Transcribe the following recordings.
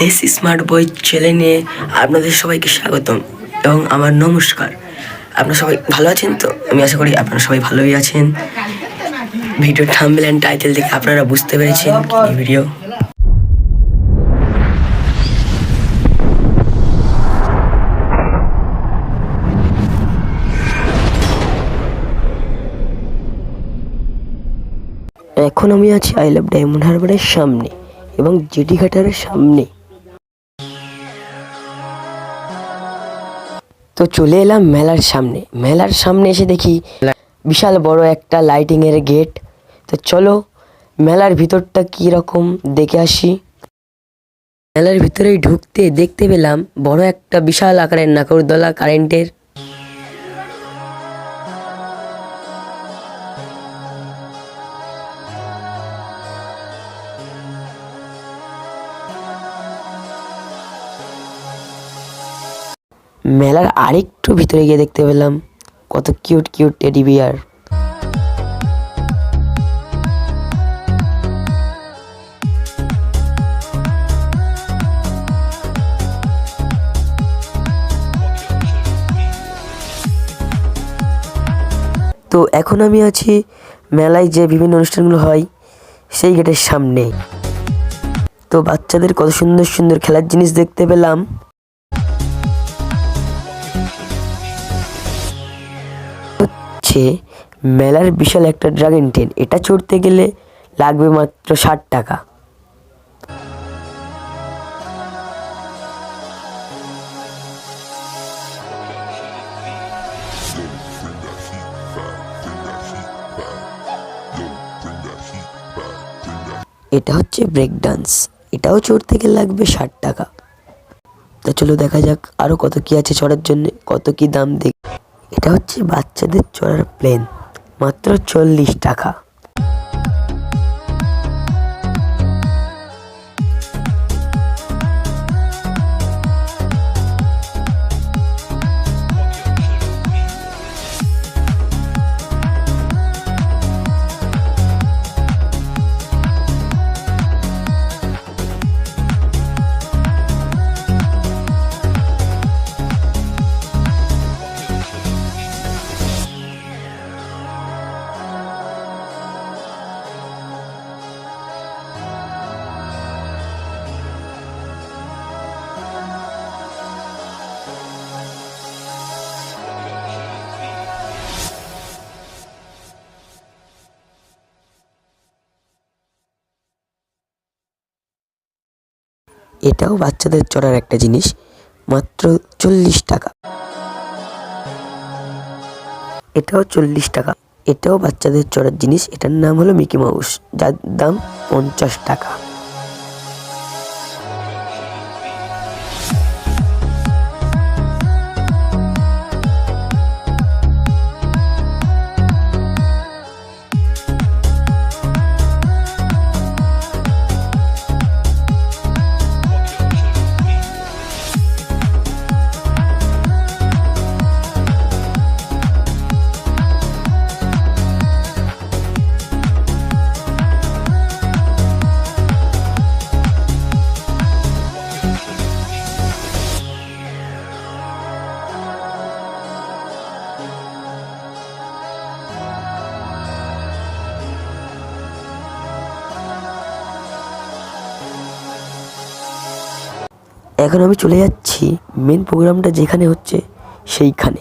দেশ smart boy চ্যানেলে আপনাদের সবাইকে স্বাগতম এবং আমার নমস্কার। আপনারা সবাই ভালো আছেন তো? আমি আশা করি আপনারা সবাই ভালোই আছেন। ভিডিও থাম্বনেল অ্যান্ড টাইটেল দেখে আপনারা বুঝতে পেরেছেন কি ভিডিও এখন আমি আছি আই লাভ ডায়মন্ড হারবারের সামনে। এবং জেটি ঘাটারের সামনে। তো চলে এলাম মেলার সামনে। মেলার সামনে এসে দেখি বিশাল বড় একটা লাইটিং এর গেট তো চলো, মেলার ভিতরটা কি রকম দেখে আসি। মেলার ভিতরে ঢুকতে দেখতে পেলাম বড় একটা বিশাল আকারের নাকরদোলা কারেন্টের মেলার আরেকটু ভিতরে গিয়ে দেখতে পেলাম কত কিউট কিউট টেডি বিয়ার। তো এখন আমি আছি মেলায় যে বিভিন্ন অনুষ্ঠানগুলো হয়, সেই গেটের সামনে। তো বাচ্চাদের কত সুন্দর সুন্দর খেলার জিনিস দেখতে পেলাম। হচ্ছে মেলার বিশাল একটা ড্রাগন ট্রেন এটা চড়তে গেলে লাগবে মাত্র ষাট টাকা। এটা হচ্ছে ব্রেক ডান্স এটাও চড়তে গেলে লাগবে ষাট টাকা। তা চলো দেখা যাক আরও কত কি আছে চড়ার জন্য, কত কি দাম দেখ। এটা হচ্ছে বাচ্চাদের চড়ার প্লেন। মাত্র চল্লিশ টাকা। এটাও বাচ্চাদের চড়ার একটা জিনিস, মাত্র চল্লিশ টাকা। এটাও চল্লিশ টাকা। এটাও বাচ্চাদের চড়ার জিনিস, এটার নাম হলো মিকি মাউস, যার দাম পঞ্চাশ টাকা। এখন আমি চলে যাচ্ছি মেন প্রোগ্রামটা যেখানে হচ্ছে সেইখানে।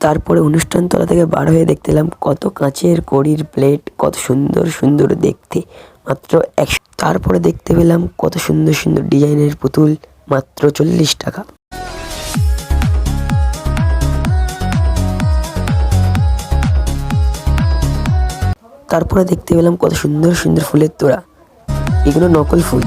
তারপরে অনুষ্ঠান তলা থেকে বার হয়ে দেখতে এলাম কত কাঁচের কড়ির প্লেট কত সুন্দর সুন্দর দেখতে। মাত্র এক তারপরে দেখতে পেলাম কত সুন্দর সুন্দর ডিজাইনের পুতুল। মাত্র চল্লিশ টাকা। তারপরে দেখতে পেলাম কত সুন্দর সুন্দর ফুলের তোড়া। এগুলো নকল ফুল।